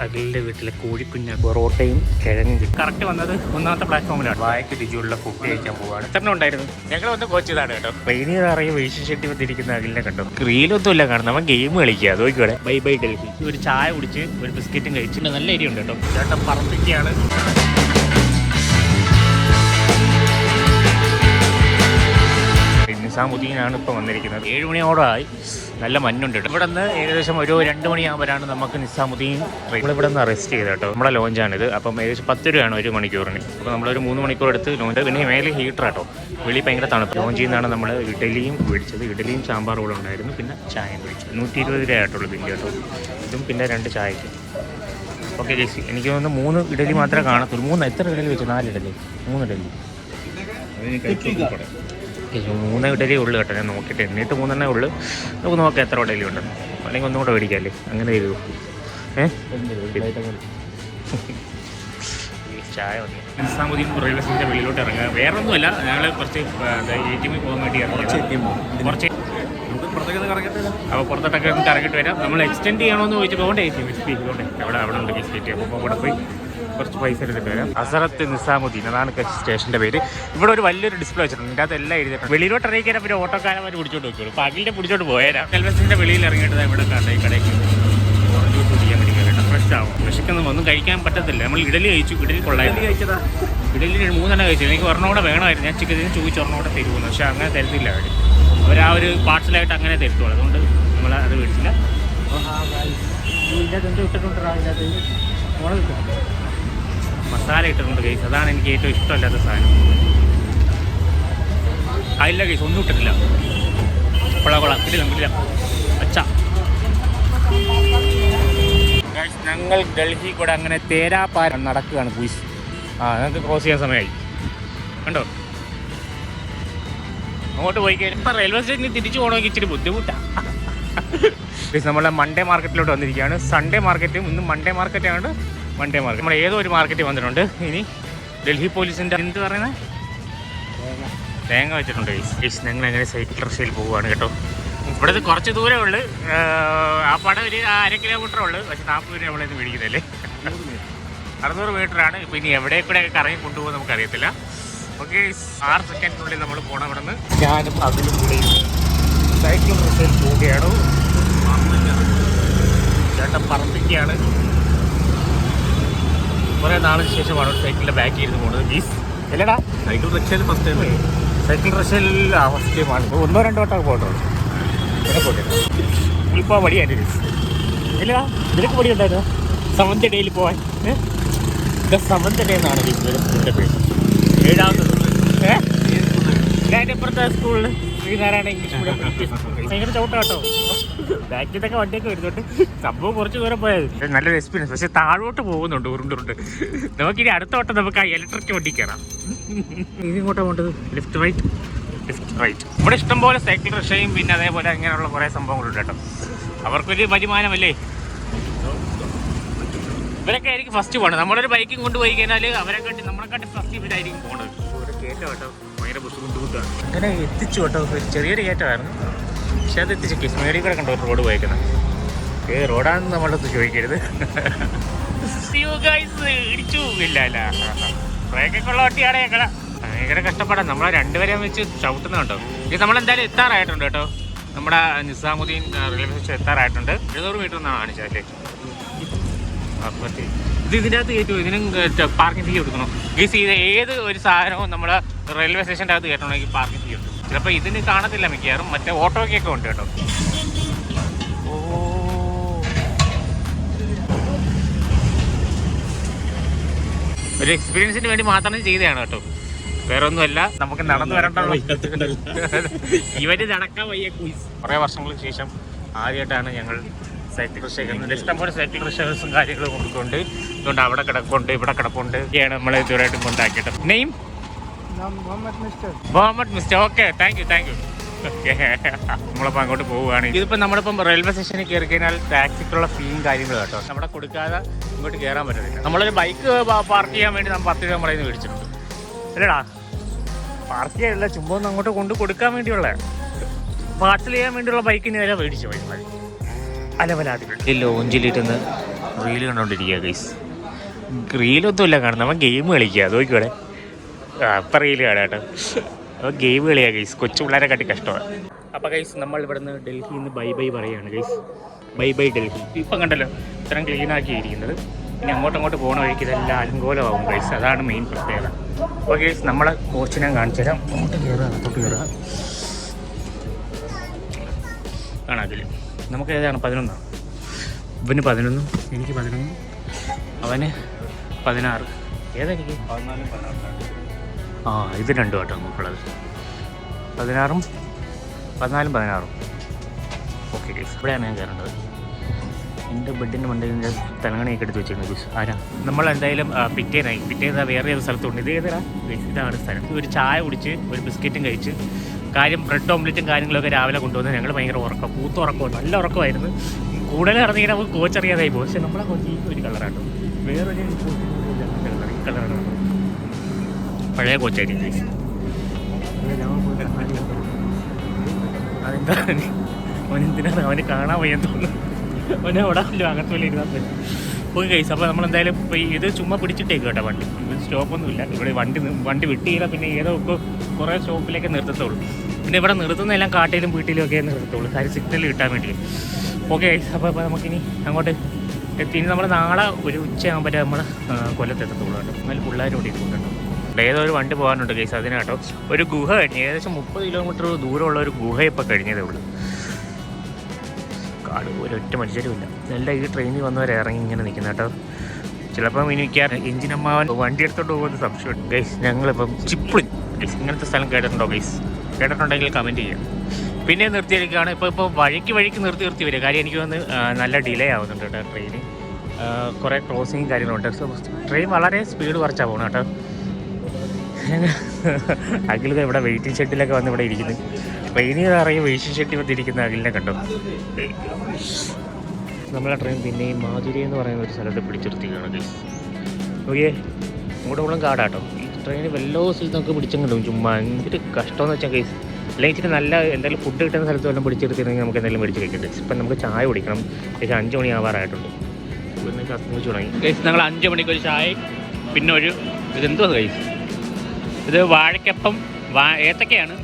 അഖിലിന്റെ വീട്ടിലെ കോഴിക്കുഞ്ഞ പൊറോട്ടയും കിഴങ്ങും കിട്ടി. കറക്റ്റ് വന്നത് ഒന്നാമത്തെ പ്ലാറ്റ്ഫോമിലാണ് വായക്ക് രുചിയുള്ള ഫുഡ് കഴിക്കാൻ പോവാണ്. എത്ര ഉണ്ടായിരുന്നു. ഞങ്ങൾ വന്ന് കോച്ചതാണ് കേട്ടോ. ട്രെയിനിൽ അറിയ വേസ്റ്റ് ഷെട്ടി വന്നിരിക്കുന്ന അഖിലിനെ കണ്ടു. ക്രീലൊന്നും ഇല്ല കാണുന്നത് അവൻ ഗെയിം കളിക്കുക അതോടെ ബൈ ബൈ ഡൽഹി. ഒരു ചായ കുടിച്ച് ഒരു ബിസ്ക്കറ്റും കഴിച്ചിട്ട് നല്ല എരിയുണ്ട് കേട്ടോ. ചേട്ടൻ പറമ്പിക്കുകയാണ് നിസാമുദ്ദീനാണ് ഇപ്പോൾ വന്നിരിക്കുന്നത്. ഏഴ് മണിയോടായി നല്ല മഞ്ഞുണ്ട്. ഇവിടെ നിന്ന് ഏകദേശം ഒരു രണ്ട് മണിയാകുമ്പോഴാണ് നമുക്ക് നിസാമുദ്ദീൻ ട്രെയിൻ ഇവിടെ നിന്ന് അറസ്റ്റ് ചെയ്ത് കേട്ടോ. നമ്മുടെ ലോഞ്ചാണിത് അപ്പം ഏകദേശം പത്ത് രൂപയാണ് ഒരു മണിക്കൂറിന്. അപ്പോൾ നമ്മളൊരു മൂന്ന് മണിക്കൂർ എടുത്ത് ലോഞ്ച് പിന്നെ മേലെ ഹീറ്റർ കേട്ടോ വെളി ഭയങ്കര തണുപ്പ്. ലോഞ്ചിൽ നിന്നാണ് നമ്മൾ ഇഡലിയും മേടിച്ചത്. ഇഡലിയും സാമ്പാറും കൂടെ ഉണ്ടായിരുന്നു. പിന്നെ ചായയും മേടിച്ചു. നൂറ്റി ഇരുപത് രൂപ ആയിട്ടുള്ളൂ ബില്ല് കേട്ടോ. ഇതും പിന്നെ രണ്ട് ചായക്ക് ഓക്കെ ചേച്ചി എനിക്ക് തോന്നുന്നു മൂന്ന് ഇഡലി മാത്രമേ കാണത്തുള്ളൂ. മൂന്ന് എത്ര ഇഡലി വെച്ചു? നാല് ഇഡലി. മൂന്ന് ഇഡലി. ഏയ് മൂന്ന് ഇഡലി ഉള്ളു കേട്ടോ ഞാൻ നോക്കിയിട്ട്. എണ്ണീട്ട് മൂന്നെണ്ണേ ഉള്ളു. നമുക്ക് നോക്കാം എത്ര ഇഡലി ഉണ്ട്. അല്ലെങ്കിൽ ഒന്നും കൂടെ മേടിക്കാമല്ലേ അങ്ങനെ ചെയ്തു ചായ മതി. നിസാമുദ്ദീൻ റെയിൽവേ സ്റ്റേഷന്റെ വെളിയിലോട്ട് ഇറങ്ങുക. വേറെ ഒന്നുമല്ല ഞങ്ങൾ കുറച്ച് എ ടി എമ്മിൽ പോകാൻ വേണ്ടി ഇറങ്ങി കുറച്ച് അപ്പോൾ പുറത്തോട്ടൊക്കെ നമുക്ക് ഇറങ്ങിയിട്ട് വരാം. നമ്മൾ എക്സ്റ്റെൻഡ് ചെയ്യണമെന്ന് ചോദിച്ചപ്പോൾ അതുകൊണ്ട് എ ടി എം അതുകൊണ്ട് അവിടെ അവിടെ ഉണ്ട് എസ് ടി അപ്പോൾ അവിടെ പോയി കുറച്ച് പൈസ എടുത്തിട്ട് വരാം അസറത്ത് നിസാമുദ്ദീൻ അതാണ് സ്റ്റേഷന്റെ പേര്. ഇവിടെ ഒരു വലിയൊരു ഡിസ്പ്ലേ വെച്ചിട്ടുണ്ട്. ഇതിന്റെ അകത്ത് എല്ലാം എഴുതിയിട്ടുണ്ട്. വെളിയിലോട്ട് ഇറങ്ങിക്കാൻ പിന്നെ ഓട്ടോക്കാരന്മാർ പിടിച്ചോട്ട് വെക്കുള്ളൂ. അപ്പോൾ അഖിലിന്റെ പിടിച്ചോട്ട് പോയാലും റെയിൽവേ സ്റ്റേഷന്റെ വെളിയിൽ ഇറങ്ങിയിട്ട് ഇവിടെ കണ്ട ഈ കടയ്ക്ക് കുടിക്കാൻ ഫ്രഷ് ആവും. വിശക്കൊന്നും ഒന്നും കഴിക്കാൻ പറ്റത്തില്ല. നമ്മൾ ഇഡലി കഴിച്ചു. ഇഡലി കൊള്ളായിരുന്നു. ഇഡലി മൂന്നെണ്ണം കഴിച്ചു. എനിക്ക് ഒരെണ്ണോടെ വേണമായിരുന്നു. ഞാൻ ചിക്കൻ ചോദിച്ചു ഒരെണ്ണോടെ തരുമെന്ന് പക്ഷേ അങ്ങനെ തരത്തില്ല അവർ അവർ ആ ഒരു പാർസലായിട്ട് അങ്ങനെ തരുത്തുള്ളൂ. അതുകൊണ്ട് നമ്മൾ അത് മേടിച്ചില്ല. ഇതിന്റെ മസാല ഇട്ടിട്ടുണ്ട് കേസ് അതാണ് എനിക്ക് ഏറ്റവും ഇഷ്ടമല്ലാത്ത സാധനം. അതില്ല കേസ് ഒന്നും ഇട്ടിട്ടില്ല. കൊള്ളാം കൊള്ളാം. കിട്ടില്ല കിട്ടില്ല. അച്ഛ. ഞങ്ങൾ ഡൽഹി കൂടെ അങ്ങനെ തേരാപ്പാരം നടക്കുകയാണ് കുയിസ് ആ ഞങ്ങൾക്ക് ക്രോസ് ചെയ്യാൻ സമയമായി. കണ്ടോ? അങ്ങോട്ട് പോയി കഴിഞ്ഞാൽ ഇപ്പം റെയിൽവേ സ്റ്റേഷനിൽ തിരിച്ചു പോകണമെങ്കിൽ ഇച്ചിരി ബുദ്ധിമുട്ടാണ് നമ്മളെ മൺഡേ മാർക്കറ്റിലോട്ട് വന്നിരിക്കുകയാണ്. സൺഡേ മാർക്കറ്റും ഇന്ന് മൺഡേ മാർക്കറ്റ് ആണ് ഡേ മാർക്കറ്റ് നമ്മുടെ ഏതോ ഒരു മാർക്കറ്റിൽ വന്നിട്ടുണ്ട്. ഇനി ഡൽഹി പോലീസിന്റെ എന്ത് പറയുന്നത് തേങ്ങ വെച്ചിട്ടുണ്ട് ഗൈസ് ഞങ്ങൾ അങ്ങനെ സൈക്കിൾ റിക്ഷയിൽ പോവുകയാണ് കേട്ടോ. ഇവിടുന്ന് കുറച്ച് ദൂരമേ ഉള്ളു. ആ പടം ഒരു അര കിലോമീറ്റർ ഉള്ളു. പക്ഷെ നാൽപ്പത് രൂപ നമ്മളെ മേടിക്കുന്നല്ലേ അറുന്നൂറ് മീറ്ററാണ് ഇപ്പം ഇനി എവിടെ കൂടെ കറങ്ങി കൊണ്ടുപോകും നമുക്കറിയത്തില്ല. ഓക്കെ ആറ് സെക്കൻഡിനുള്ളിൽ നമ്മൾ പോകണം ഇവിടെ നിന്ന് ഞാനും അതിലും കൂടി സൈക്കിൾ റിക്ഷയിൽ പോവുകയാണ്. ചേട്ടൻ പറമ്പിക്കുകയാണ് കുറേ നാളിന് ശേഷമാണ് സൈക്കിളിന്റെ സൈക്കിളിന്റെ ബാക്കിൽ ഇരുന്ന് പോകുന്നത് ഗീസ് അല്ലടാ സൈക്കിൾ റിക്ഷയിൽ ഫസ്റ്റ് ടൈം സൈക്കിൾ റിക്ഷയിൽ ഫസ്റ്റ് ടൈമാണ് ഒന്നോ രണ്ടോ വട്ടമൊക്കെ പോയിട്ടുള്ളൂ പിന്നെ പോയിട്ടില്ല ഇപ്പോൾ വടിയായിട്ട് ഇല്ലടാ നിനക്ക് വടി ഉണ്ടായിരുന്നു? സെവൻത്ത് ഡേയിൽ പോവാൻ. ഇത് സെവൻത്ത് ഡേ എന്നാണ് ഇതിന്റെ പേര്. ഏഴാമത്തെ ഏഹ് ഞാൻ ഇപ്പുറത്തെ സ്കൂളിൽ ശ്രീനാരായണ ഇംഗ്ലീഷ് മീഡിയം ഭയങ്കര ചവിട്ട കേട്ടോ ബാക്കിലൊക്കെ വണ്ടിയൊക്കെ വരുന്നുണ്ട് സംഭവം കുറച്ച് ദൂരം പോയത്. നല്ലൊരു എക്സ്പീരിയൻസ് പക്ഷെ താഴോട്ട് പോകുന്നുണ്ട് ഉരുണ്ടുരുണ്ട് നമുക്കിനി അടുത്ത വട്ടം നമുക്ക് ആ ഇലക്ട്രിക് വണ്ടി കയറാം ഇനി ഇങ്ങോട്ടാ പോകേണ്ടത് ലെഫ്റ്റ് റൈറ്റ് ലെഫ്റ്റ് റൈറ്റ് ഇവിടെ ഇഷ്ടംപോലെ സൈക്കിൾ റിക്ഷയും പിന്നെ അതേപോലെ അങ്ങനെയുള്ള കുറേ സംഭവങ്ങളുണ്ട് കേട്ടോ. അവർക്കൊരു വരുമാനമല്ലേ? ഇവരൊക്കെ ആയിരിക്കും ഫസ്റ്റ് പോകണം നമ്മളൊരു ബൈക്കും കൊണ്ടുപോയി കഴിഞ്ഞാൽ അവരെ കാട്ടി നമ്മളെ കണ്ടി ഫസ്റ്റ് ഇവരായിരിക്കും പോകണത് ഒരു കയറ്റം കേട്ടോ. ഭയങ്കര ബുദ്ധിമുട്ടാണ്. അങ്ങനെ എത്തിച്ചു കേട്ടോ. ഒരു ചെറിയൊരു കയറ്റമായിരുന്നു. പക്ഷെ അത് ഇത്തിരി കിസ്മേടി കൂടെ കണ്ടോ റോഡ് പോയേക്കുന്നത്? ഏ റോഡാണെന്ന് നമ്മളടുത്ത് ചോദിക്കരുത്. ഇടിച്ചു ഇല്ല ഇല്ല. ബ്രേക്കൊക്കെ വട്ടിയാണ് ഞങ്ങളെ. ഭയങ്കര കഷ്ടപ്പാടാണ്. നമ്മളെ രണ്ടുപേരെയും വെച്ച് ചവിട്ടുന്ന കേട്ടോ ഇത് നമ്മളെന്തായാലും എത്താറായിട്ടുണ്ട് കേട്ടോ. നമ്മുടെ നിസാമുദ്ദീൻ റെയിൽവേ സ്റ്റേഷൻ എത്താറായിട്ടുണ്ട്. എഴുന്നൂറ് മീറ്റർ എന്നാണ് കാണിച്ചത് അല്ലേ ഇത് ഇതിന്റെ അകത്ത് കയറ്റുമോ ഇതിനും പാർക്കിംഗ് ഫീ കൊടുക്കണം. ഇത് ഏത് ഒരു സാധനവും നമ്മുടെ റെയിൽവേ സ്റ്റേഷന്റെ അകത്ത് കയറ്റണമെങ്കിൽ പാർക്കിംഗ് ഫീ ഉണ്ട് ചിലപ്പോൾ ഇതിന് കാണത്തില്ല മിക്കവാറും. മറ്റേ ഓട്ടോയ്ക്കൊക്കെ ഉണ്ട് കേട്ടോ. ഓ. ഒരു എക്സ്പീരിയൻസിന് വേണ്ടി മാത്രം ചെയ്തതാണ് കേട്ടോ. വേറെ ഒന്നുമല്ല നമുക്ക് നടന്നു വരണ്ടല്ലോ ഇവർ നടക്കാൻ വയ്യ ക്വിസ് കുറേ വർഷങ്ങൾക്ക് ശേഷം ആദ്യമായിട്ടാണ് ഞങ്ങൾ സൈക്കിൾ കൃഷി ഇഷ്ടംപോലെ സൈക്കിൾ റിക്ഷസും കാര്യങ്ങളും കൊടുക്കുന്നുണ്ട് അതുകൊണ്ട് അവിടെ കിടപ്പുണ്ട് ഇവിടെ കിടപ്പുണ്ട്. ഒക്കെയാണ് നമ്മളെ ഇതുവരെയായിട്ടും കൊണ്ടാക്കിയിട്ട് നെയിം മുഹമ്മദ് മിസ്റ്റർ അങ്ങോട്ട് പോവുകയാണ്. ഇതിപ്പോൾ നമ്മളിപ്പം റെയിൽവേ സ്റ്റേഷനിൽ കയറി കഴിഞ്ഞാൽ ടാക്സിക്കുള്ള ഫീയും കാര്യങ്ങളും കേട്ടോ. നമ്മുടെ കൊടുക്കാതെ ഇങ്ങോട്ട് കയറാൻ പറ്റത്തില്ല. നമ്മളൊരു ബൈക്ക് പാർക്ക് ചെയ്യാൻ വേണ്ടി നമ്മൾ പത്ത് രൂപ നമ്മളെ മേടിച്ചിട്ടുണ്ട്. അല്ലടാ? പാർക്ക് ചെയ്യാനല്ല ചുമ്മാ ഒന്ന് അങ്ങോട്ട് കൊണ്ട് കൊടുക്കാൻ വേണ്ടിയുള്ള. പാർസൽ ചെയ്യാൻ വേണ്ടിയുള്ള ബൈക്കിന് വരെ മേടിച്ചു പോയി. ഈ ലോഞ്ചിലിരുന്ന് റീൽ കണ്ടോണ്ടിരിക്കുക ഗൈസ് റീലൊന്നുമില്ല കാണുന്നത് നമ്മൾ ഗെയിം കളിക്കുക നോക്കിക്കോടെ ആ അപ്പം അവൻ ഗെയിം കളിയാ ഗൈസ് കൊച്ചു പിള്ളേരെ കാട്ടി കഷ്ടമാണ്. അപ്പോൾ ഗൈസ് നമ്മൾ ഇവിടുന്ന് ഡൽഹിയിൽ നിന്ന് ബൈ ബൈ പറയുകയാണ് ഗൈസ് ബൈ ബൈ ഡൽഹി. ഇപ്പം കണ്ടല്ലോ ഇത്രയും ക്ലീൻ ആക്കിയിരിക്കുന്നത്. ഇനി അങ്ങോട്ട് അങ്ങോട്ട് പോകുന്ന വഴിക്ക് ഇതെല്ലാം അലങ്കോലമാവും ഗൈസ് അതാണ് മെയിൻ പ്രത്യേകത. അപ്പോൾ ഗൈസ് നമ്മളെ കോച്ചിനെ കാണിച്ചു തരാം. അങ്ങോട്ട് കയറുക അങ്ങോട്ട് കയറുക ആണ് അതിൽ നമുക്ക് ഏതാണ്? പതിനൊന്നാണ് ഇവന് പതിനൊന്ന് എനിക്ക് പതിനൊന്ന്. അവന് പതിനാറ്. ഏതെനിക്ക് ആ ഇത് രണ്ടും കേട്ടോ നമുക്കുള്ളത് പതിനാറും പതിനാലും പതിനാറും. ഓക്കെ ഗൈസ് ഇവിടെയാണ് ഞാൻ കയറേണ്ടത്. എന്റെ ബെഡിന്റെ മണ്ടയിൽ തലങ്ങണിയൊക്കെ എടുത്ത് വെച്ചിരുന്നു ഗൈസ് ആരാ? നമ്മൾ എന്തായാലും പിറ്റേനായി പിറ്റേന്ന് വേറെ ഏത് സ്ഥലത്തുണ്ട്. ഇത് ഏതാ ഇതാണ് സ്ഥലം. ഒരു ചായ കുടിച്ച് ഒരു ബിസ്ക്കറ്റും കഴിച്ച് കാര്യം ബ്രെഡ് ഓംലെറ്റും കാര്യങ്ങളൊക്കെ രാവിലെ കൊണ്ടുവന്ന് ഞങ്ങൾ ഭയങ്കര ഉറക്കം പൂത്ത ഉറക്കം നല്ല ഉറക്കമായിരുന്നു. കൂടുതൽ ഇറങ്ങിയാൽ നമുക്ക് കോച്ചറിയാതായി പോകും. പക്ഷെ നമ്മളെ കോച്ച് ഒരു കളറാണ് വേറൊരു കളറാണ് പഴയ കോച്ചായിരിക്കും ഗൈസ് അതെന്താ അവനെന്തിനാണ് അവന് കാണാൻ വയ്യാൻ തോന്നുന്നു. അവനെ അവിടെ അല്ലോ വലിയ ഇരുന്നാൽ പറ്റും പോയി കഴിച്ചു. അപ്പോൾ നമ്മളെന്തായാലും ഇപ്പോൾ ഇത് ചുമ്മാ പിടിച്ചിട്ടേക്ക് കേട്ടോ വണ്ടി. സ്റ്റോപ്പൊന്നുമില്ല ഇവിടെ വണ്ടി വണ്ടി വിട്ടിയില്ല പിന്നെ ഏതോ ഒക്കെ കുറേ സ്റ്റോപ്പിലേക്ക് നിർത്തത്തുള്ളൂ. പിന്നെ ഇവിടെ നിർത്തുന്നതെല്ലാം കാട്ടിലും വീട്ടിലും ഒക്കെ നിർത്തത്തുള്ളൂ. കാര്യം സിഗ്നൽ കിട്ടാൻ വേണ്ടി. ഓക്കെ അപ്പോൾ അപ്പോൾ നമുക്കിനി അങ്ങോട്ട് എത്തി. നമ്മൾ നാളെ ഒരു ഉച്ചയാകുമ്പോൾ നമ്മൾ കൊല്ലത്തെത്തത്തുള്ളൂ കേട്ടോ. നല്ല പിള്ളേരോട് ഇരിക്കുന്നുണ്ട് ഏതോ ഒരു വണ്ടി പോകാനുണ്ട് കേസ് അതിന് കേട്ടോ. ഒരു ഗുഹ കഴിഞ്ഞ് ഏകദേശം മുപ്പത് കിലോമീറ്റർ ദൂരമുള്ള ഒരു ഗുഹ ഇപ്പോൾ കഴിഞ്ഞതേ ഉള്ളൂ. കാട് ഒരൊറ്റ മനുഷ്യരുമില്ല. നല്ല ഈ ട്രെയിനിൽ വന്നവർ ഇറങ്ങി ഇങ്ങനെ നിൽക്കുന്ന കേട്ടോ. ചിലപ്പം എനിക്ക് എഞ്ചിനമ്മാവൻ വണ്ടി എടുത്തോണ്ട് പോകുന്ന സംശയമുണ്ട്. ഗൈസ് ഞങ്ങളിപ്പം ചിപ്പിളി. ഗൈസ് ഇങ്ങനത്തെ സ്ഥലം കേട്ടിട്ടുണ്ടോ ഗൈസ് കേട്ടിട്ടുണ്ടെങ്കിൽ കമന്റ് ചെയ്യാം. പിന്നെ നിർത്തിയിരിക്കുകയാണ്. ഇപ്പോൾ ഇപ്പോൾ വഴിക്ക് വഴിക്ക് നിർത്തി നിർത്തി വരിക. കാര്യം എനിക്ക് വന്ന് നല്ല ഡിലേ ആവുന്നുണ്ട് കേട്ടോ ട്രെയിന് കുറേ ക്രോസിങ് കാര്യങ്ങളുണ്ട് ട്രെയിൻ വളരെ സ്പീഡ് കുറച്ചാണ് പോകണം കേട്ടോ. അഖിൽ ഇവിടെ വെയിറ്റിംഗ് ഷെഡിലൊക്കെ വന്ന് ഇവിടെ ഇരിക്കുന്നു. ട്രെയിനിൽ ഇറങ്ങി വെയിറ്റിംഗ് ഷെഡിൽ വന്നിരിക്കുന്ന അഖിലിനെ കണ്ടോ? നമ്മളെ ട്രെയിൻ പിന്നെ ഈ മാധുരി എന്ന് പറയുന്ന ഒരു സ്ഥലത്ത് ഓക്കെ അങ്ങോട്ട് കൂടുതലും കാടാട്ടോ. ഈ ട്രെയിൻ വല്ലോ സ്ഥലത്ത് നമുക്ക് പിടിച്ചും ചുമ്മാ എന്തൊരു കഷ്ടമെന്ന് വെച്ചാൽ കേസ് അല്ലെങ്കിൽ ഇച്ചിരി നല്ല എന്തെങ്കിലും ഫുഡ് കിട്ടുന്ന സ്ഥലത്ത് വല്ലതും പിടിച്ചെടുത്തിരുന്നെങ്കിൽ നമുക്ക് എന്തെങ്കിലും മേടിച്ച് കഴിക്കട്ടെ ഇപ്പം നമുക്ക് ചായ കുടിക്കണം. ഏകദേശം അഞ്ച് മണി ആവാറായിട്ടുണ്ട്. പിന്നെ കസ്തമിച്ച് തുടങ്ങി. ഞങ്ങൾ അഞ്ച് മണിക്ക് ഒരു ചായ പിന്നെ ഒരു ഇതെന്തോ ഗൈസ് ഇത് വാഴക്കപ്പം വാ ഏത്തക്കയാണ്.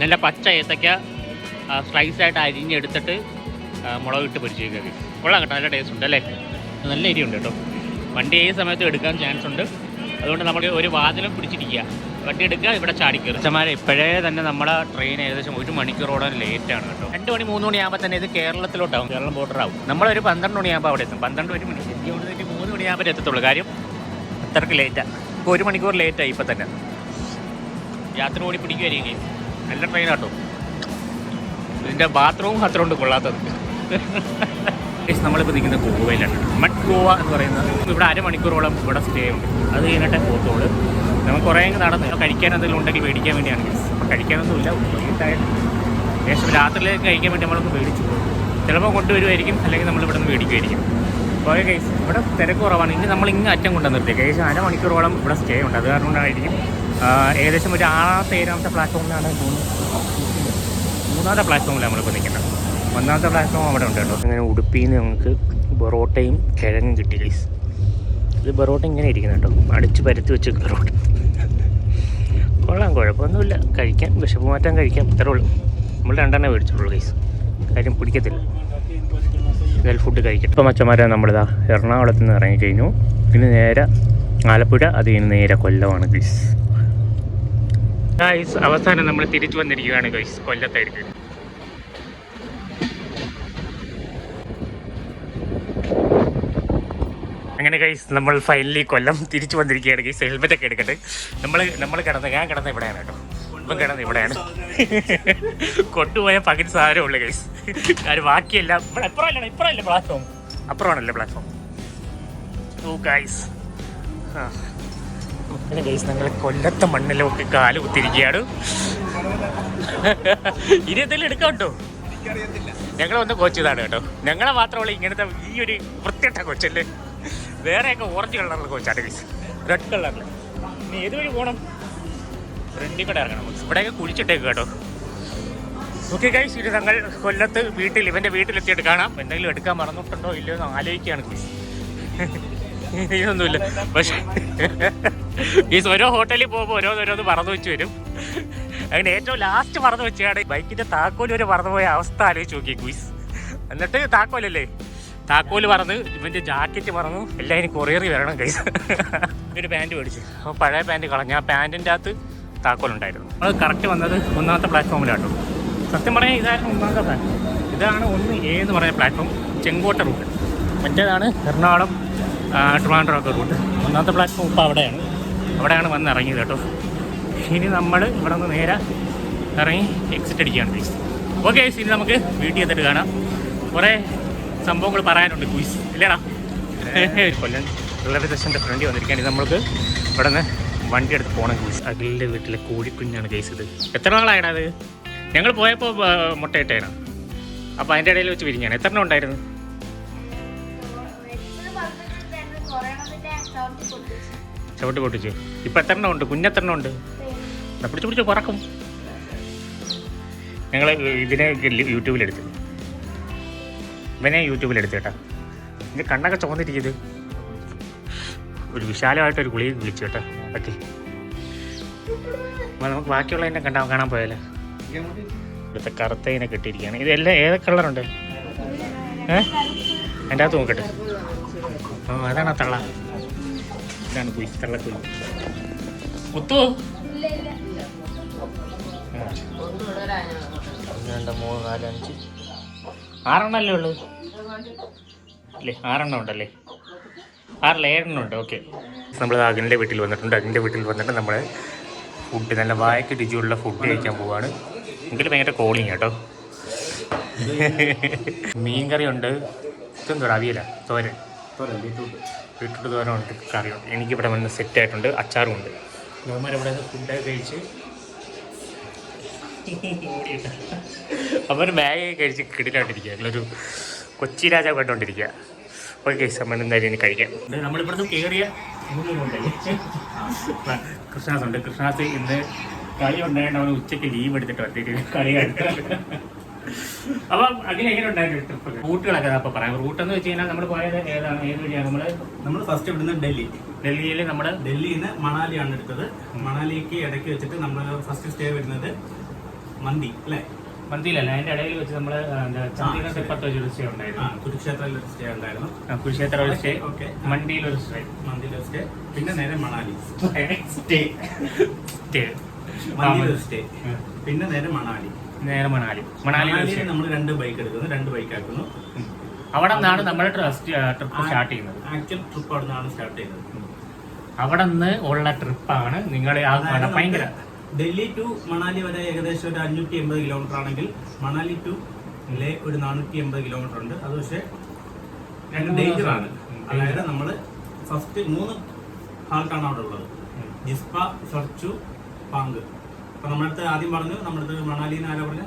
നല്ല പച്ച ഏത്തക്ക സ്ലൈസ് ആയിട്ട് അരിഞ്ഞെടുത്തിട്ട് മുളക് മുളകിട്ട് പൊരിച്ച് guys. കൊള്ളാം കേട്ടോ നല്ല ടേസ്റ്റ് ഉണ്ട് അല്ലേ? നല്ല എരിയുണ്ട് കേട്ടോ. വണ്ടി ഏത് സമയത്തും എടുക്കാൻ ചാൻസ് ഉണ്ട്. അതുകൊണ്ട് നമ്മൾ ഒരു വാതിലും പിടിച്ചിരിക്കുക. വണ്ടി എടുക്കുക ഇവിടെ ചാടിക്കുക അച്ഛന്മാരെ ഇപ്പോഴേ തന്നെ നമ്മുടെ ട്രെയിൻ ഏകദേശം ഒരു മണിക്കൂറോളം ലേറ്റ് ആണ് കേട്ടോ. രണ്ട് മണി മൂന്ന് മണിയാകുമ്പോൾ തന്നെ ഇത് കേരളത്തിലോട്ടാവും. കേരളം ബോർഡർ ആവും. നമ്മളൊരു പന്ത്രണ്ട് മണിയാകുമ്പോൾ അവിടെ എത്തും. പന്ത്രണ്ട് ഒരു മണി മൂന്ന് മണിയാകുമ്പോൾ എത്തത്തുള്ളൂ. കാര്യം അത്രയ്ക്ക് ലേറ്റാണ് ഇപ്പോൾ ഒരു മണിക്കൂർ ലേറ്റായി ഇപ്പം തന്നെ. യാത്ര ഓടി പിടിക്കുമായിരിക്കും നല്ല ട്രെയിൻ കേട്ടോ ഇതിന്റെ ബാത്റൂം അത്ര കൊണ്ട് കൊള്ളാത്തത്. നമ്മളിപ്പോൾ നിൽക്കുന്ന ഗോവയിലാണ്. മഡ് ഗോവ എന്ന് പറയുന്നത് ഇവിടെ അരമണിക്കൂറോളം ഇവിടെ സ്റ്റേ ഉണ്ട്. അത് കഴിഞ്ഞിട്ടേ പോകത്തുള്ളൂ. നമുക്ക് കുറേ അങ്ങ് നടന്ന് കഴിക്കാൻ എന്തെങ്കിലും ഉണ്ടെങ്കിൽ മേടിക്കാൻ വേണ്ടിയാണ് അപ്പോൾ കഴിക്കാനൊന്നുമില്ല വൈകിട്ടായിട്ട് ശേഷം രാത്രിയിലേക്ക് കഴിക്കാൻ വേണ്ടി നമ്മളൊന്ന് മേടിച്ചു പോകും. ചിലപ്പോൾ കൊണ്ടുവരുമായിരിക്കും അല്ലെങ്കിൽ നമ്മൾ ഇവിടെ നിന്ന് മേടിക്കുമായിരിക്കും പോയ കേസ് ഇവിടെ തിരക്ക് കുറവാണ്. ഇനി നമ്മൾ ഇങ്ങ് അറ്റം കൊണ്ടു നിർത്തി. ഏകദേശം അരമണിക്കൂറോളം ഇവിടെ സ്റ്റേ ഉണ്ട്. അത് കാരണം കൊണ്ടായിരിക്കും ഏകദേശം ഒരു ആറാമത്തെ ഏഴാമത്തെ പ്ലാറ്റ്ഫോമിലാണ് മൂന്നാമത്തെ പ്ലാറ്റ്ഫോമിലാണ് നമ്മളിപ്പോൾ നിൽക്കുന്നത്. ഒന്നാമത്തെ പ്ലാറ്റ്ഫോം അവിടെ ഉണ്ട് കേട്ടോ. അങ്ങനെ ഉടുപ്പിയിൽ നിന്ന് നമുക്ക് ബൊറോട്ടയും കിഴങ്ങും കിട്ടി ഗൈസ് ഇത് ബൊറോട്ട ഇങ്ങനെ ഇരിക്കുന്നു കേട്ടോ. അടിച്ച് പരത്തി വെച്ച് ബൊറോട്ട കൊള്ളാം കുഴപ്പമൊന്നുമില്ല. കഴിക്കാൻ വിശപ്പ് മാറ്റാൻ കഴിക്കാം. ഇത്രേ ഉള്ളൂ. നമ്മൾ രണ്ടെണ്ണേ മേടിച്ചിട്ടുള്ളൂ ഗൈസ് കാര്യം പിടിക്കത്തില്ല. എന്തായാലും ഫുഡ് കഴിക്കട്ടെ. ഇപ്പോൾ മച്ചന്മാരെ നമ്മളിതാ എറണാകുളത്ത് നിന്ന് ഇറങ്ങി കഴിഞ്ഞു. പിന്നെ നേരെ ആലപ്പുഴ അത് കഴിഞ്ഞ് നേരെ കൊല്ലമാണ് ഗൈസ്. ഗൈസ് അവസാനം നമ്മൾ തിരിച്ചു വന്നിരിക്കുകയാണ് ഗൈസ് കൊല്ലത്തായിരിക്കും അങ്ങനെ ഗൈസ് നമ്മൾ ഫൈനലി കൊല്ലം തിരിച്ചു വന്നിരിക്കുകയാണ് ഗൈസ്. ഹെൽമെറ്റ് ഒക്കെ എടുക്കട്ടെ. നമ്മൾ നമ്മൾ കിടന്ന ഞാൻ കിടന്ന ഇവിടെയാണ് കേട്ടോ. ഇപ്പം കിടന്ന് ഇവിടെയാണ്. കൊണ്ടുപോയ പകുതി സാധനം ഉള്ളു ഗൈസ് കാര്യം ബാക്കിയെല്ലാം ഇവിടെ അപ്പുറമല്ല ഇപ്പുറമല്ലേ പ്ലാറ്റ്ഫോം അപ്പുറമാണല്ലേ പ്ലാറ്റ്ഫോം ഓ ഗൈസ് ആ. ഗൈസ് ഞങ്ങൾ കൊല്ലത്തെ മണ്ണിലൊക്കെ കാൽ കുത്തിരിക്കുകയാണ് ഇനി എന്തെങ്കിലും എടുക്കാം കേട്ടോ. ഞങ്ങൾ വന്ന് കോച്ചതാണ് കേട്ടോ. ഞങ്ങളെ മാത്രമുള്ള ഇങ്ങനത്തെ ഈ ഒരു വൃത്തിയിട്ട കൊച്ചല്ലേ. വേറെയൊക്കെ ഓറഞ്ച് കളറുള്ള കോച്ചാണ് ഗൈസ് റെഡ് കളറിൽ ഇനി ഏത് വഴി പോകണം ഫ്രണ്ടിൽ കൂടെ ഇറങ്ങണം. ഇവിടെയൊക്കെ കുഴിച്ചിട്ടേക്ക് കേട്ടോ. ഓക്കെ കൈസ് ഇത് ഞങ്ങൾ കൊല്ലത്ത് വീട്ടിൽ ഇവന്റെ വീട്ടിലെത്തിയിട്ട് കാണാം. എന്തെങ്കിലും എടുക്കാൻ മറന്നിട്ടുണ്ടോ ഇല്ലയോ എന്ന് ആലോചിക്കുകയാണ് guys. ഇതൊന്നുമില്ല പക്ഷേ ഈ ഓരോ ഹോട്ടലിൽ പോകുമ്പോൾ ഓരോന്നോരോന്ന് മറന്നു വെച്ച് വരും. അങ്ങനെ ഏറ്റവും ലാസ്റ്റ് മറന്നു വെച്ചാണ് ബൈക്കിന്റെ താക്കോൽ ഒരു മറന്നുപോയ അവസ്ഥ ആലോചിച്ച് നോക്കി ക്വീസ് എന്നിട്ട് താക്കോലല്ലേ? താക്കോൽ മറന്ന് ഇവന്റെ ജാക്കറ്റ് മറന്നു എല്ലാം ഇനി കൊറിയറി വരണം കൈസ് ഒരു പാന്റ് മേടിച്ചു. അപ്പോൾ പഴയ പാന്റ് കളഞ്ഞു. ആ പാന്റിന്റെ അകത്ത് താക്കോലുണ്ടായിരുന്നു. അത് കറക്റ്റ് വന്നത് ഒന്നാമത്തെ പ്ലാറ്റ്ഫോമിലാട്ടോ. സത്യം പറയാൻ ഇതായിരുന്നു ഒന്നാമത്തെ പ്ലാറ്റ്ഫോം. ഇതാണ് ഒന്ന് എ എന്ന് പറയുന്ന പ്ലാറ്റ്ഫോം ചെങ്കോട്ട റൂട്ട്. മറ്റേതാണ് എറണാകുളം ട്രിവാൻഡ്രം ഒക്കെ റൂട്ട്. ഒന്നാമത്തെ പ്ലാറ്റ്ഫോം ഇപ്പോൾ അവിടെയാണ്. അവിടെയാണ് വന്ന് ഇറങ്ങിയത് കേട്ടോ. ഇനി നമ്മൾ ഇവിടെ നിന്ന് നേരെ ഇറങ്ങി എക്സിറ്റ് അടിക്കുകയാണ് പ്ലീസ് ഓക്കെ ഇനി നമുക്ക് വീട്ടിൽ എത്തിയിട്ട് കാണാം. കുറേ സംഭവങ്ങൾ പറയാനുണ്ട് കുയിസ് ഇല്ലേടാ. കൊല്ലം റെയിൽവേ സ്റ്റേഷന്റെ ഫ്രണ്ടിൽ വന്നിരിക്കുകയാണ്. നമ്മൾക്ക് ഇവിടെ നിന്ന് വണ്ടി എടുത്ത് പോകണം കേസ് അഖിലിന്റെ വീട്ടിലെ കോഴിക്കുഞ്ഞാണ് കേസ് ഇത് എത്ര നാളായിടാ അത്? ഞങ്ങൾ പോയപ്പോൾ മുട്ടയിട്ടേനാ അപ്പോൾ അതിന്റെ ഇടയിൽ വെച്ച് വിരിഞ്ഞാണ്. എത്ര എണ്ണം ഉണ്ടായിരുന്നു? ചവിട്ട് പൊട്ടിച്ചു. ഇപ്പം എത്ര എണ്ണം ഉണ്ട്? കുഞ്ഞെത്ര എണ്ണം ഉണ്ട്? പിടിച്ചു പിടിച്ച് പറക്കും. ഞങ്ങൾ ഇതിനെ യൂട്യൂബിലെടുത്ത് ഇവനെ യൂട്യൂബിലെടുത്ത് കേട്ടാ. ഇത് കണ്ണൊക്കെ ചുവന്നിരിക്കുന്നത് ഒരു വിശാലമായിട്ട് ഒരു ഗുളി വിളിച്ചു കേട്ടോ. ഓക്കെ അപ്പോൾ നമുക്ക് ബാക്കിയുള്ളതിനെ കണ്ടാ കാണാൻ പോയാലോ? ഇവിടുത്തെ കറുത്തതിനെ കെട്ടിയിരിക്കുകയാണ്. ഇതെല്ലാം ഏതൊക്കെ കളറുണ്ട്? ഏ? എന്റെ അകത്ത് നോക്കട്ടെ. ഓ അതാണ് തള്ള. ഇതാണ് കുയി തള്ളക്കുയി മുത്തു രണ്ട് മൂന്ന് നാല് അഞ്ച്. ആറെണ്ണല്ലേ ഉള്ളു? അല്ലേ ആറെണ്ണം ഉണ്ടല്ലേ? ഉണ്ട് ഓക്കെ നമ്മൾ അകിന്റെ വീട്ടിൽ വന്നിട്ടുണ്ട്. അകിന്റെ വീട്ടിൽ വന്നിട്ട് നമ്മൾ ഫുഡ് നല്ല വായക്ക് രുചിയുള്ള ഫുഡ് കഴിക്കാൻ പോവാണ്. എങ്കിലും ഭയങ്കര കോളിങ് കേട്ടോ മീൻകറി ഉണ്ട് ഇതെന്തോ അവിയല തോരൻ. ബീട്രൂട്ട് തോരൻ ഉണ്ട് കറിയുണ്ട് എനിക്കിവിടെ വന്ന് സെറ്റ് ആയിട്ടുണ്ട് അച്ചാറും ഉണ്ട്. ഇവിടെ ഫുഡൊക്കെ കഴിച്ച് അവർ ഒരു ബാഗ് കഴിച്ച് കിടിലായിട്ടിരിക്കുക ഒരു കൊച്ചി രാജാവ് കണ്ടുകൊണ്ടിരിക്കുക ഓക്കെ നമ്മൾ എന്തായാലും ഇനി കഴിക്കാം. നമ്മളിവിടുന്ന് കയറിയ കൃഷ്ണാസ് ഉണ്ട് കൃഷ്ണാസ് ഇന്ന് കളി ഉണ്ടായിട്ട് അവൻ ഉച്ചയ്ക്ക് ലീവ് എടുത്തിട്ട് വന്നിട്ട് കളി അപ്പം അതിന് എങ്ങനെ ഉണ്ടായിരുന്നു ട്രിപ്പ് റൂട്ടുകളൊക്കെ അപ്പോൾ പറയാം. റൂട്ട് എന്ന് വെച്ച് കഴിഞ്ഞാൽ നമ്മൾ പോയത് ഏതാണ് ഏത് വഴിയാണ് നമ്മൾ നമ്മൾ ഫസ്റ്റ് ഇവിടുന്ന് ഡൽഹി. ഡൽഹിയിൽ നമ്മൾ ഡൽഹിയിൽ നിന്ന് മണാലിയാണ് എടുത്തത്. മണാലിക്ക് ഇടയ്ക്ക് വെച്ചിട്ട് നമ്മൾ ഫസ്റ്റ് സ്റ്റേ വരുന്നത് മന്തി അല്ലേ? മന്തിയിലല്ല അതിന്റെ ഇടയിൽ വെച്ച് നമ്മൾ പത്ത് വെച്ച് ഒരു സ്റ്റേ ഉണ്ടായിരുന്നു. കുരുക്ഷേത്രയിൽ ഒരു സ്റ്റേ ഉണ്ടായിരുന്നു. കുരുക്ഷേത്ര ഒരു സ്റ്റേ ഓക്കെ. മണ്ടിയിൽ ഒരു സ്റ്റേ. മന്തിയിൽ ഒരു സ്റ്റേ. പിന്നെ നേരെ മണാലി. Stay stay. മന്തിയിൽ ഒരു സ്റ്റേ. പിന്നെ നേരെ മണാലി. നേരെ മണാലി. മണാലി മണാലിയിൽ നമ്മൾ രണ്ട് ബൈക്ക് എടുക്കുന്നു രണ്ട് ബൈക്ക് ആക്കുന്നു. അവിടെ നിന്നാണ് നമ്മുടെ ട്രിപ്പ് സ്റ്റാർട്ട് ചെയ്യുന്നത്. ആക്ച്വൽ ട്രിപ്പ് അവിടെ നിന്നാണ് സ്റ്റാർട്ട് ചെയ്യുന്നത് അവിടെ നിന്ന് ഉള്ള ട്രിപ്പാണ് നിങ്ങളെ ആ അതായത് കാണുന്ന ഭയങ്കര ഡൽഹി ടു മണാലി വരെ ഏകദേശം ഒരു അഞ്ഞൂറ്റി എൺപത് കിലോമീറ്റർ ആണെങ്കിൽ മണാലി ടു ലേ ഒരു നാനൂറ്റി എൺപത് കിലോമീറ്റർ ഉണ്ട്. അത് പക്ഷേ രണ്ട് ഡേഞ്ചർ ആണ്. അതായത് നമ്മൾ ഫസ്റ്റ് മൂന്ന് ഹാൾട്ടാണ് അവിടെ ഉള്ളത്. ജിസ്പ സർച്ചു പാങ്ക്. അപ്പൊ നമ്മളടുത്ത് ആദ്യം പറഞ്ഞു നമ്മുടെ മണാലിന്ന് ആരാ പറഞ്ഞ?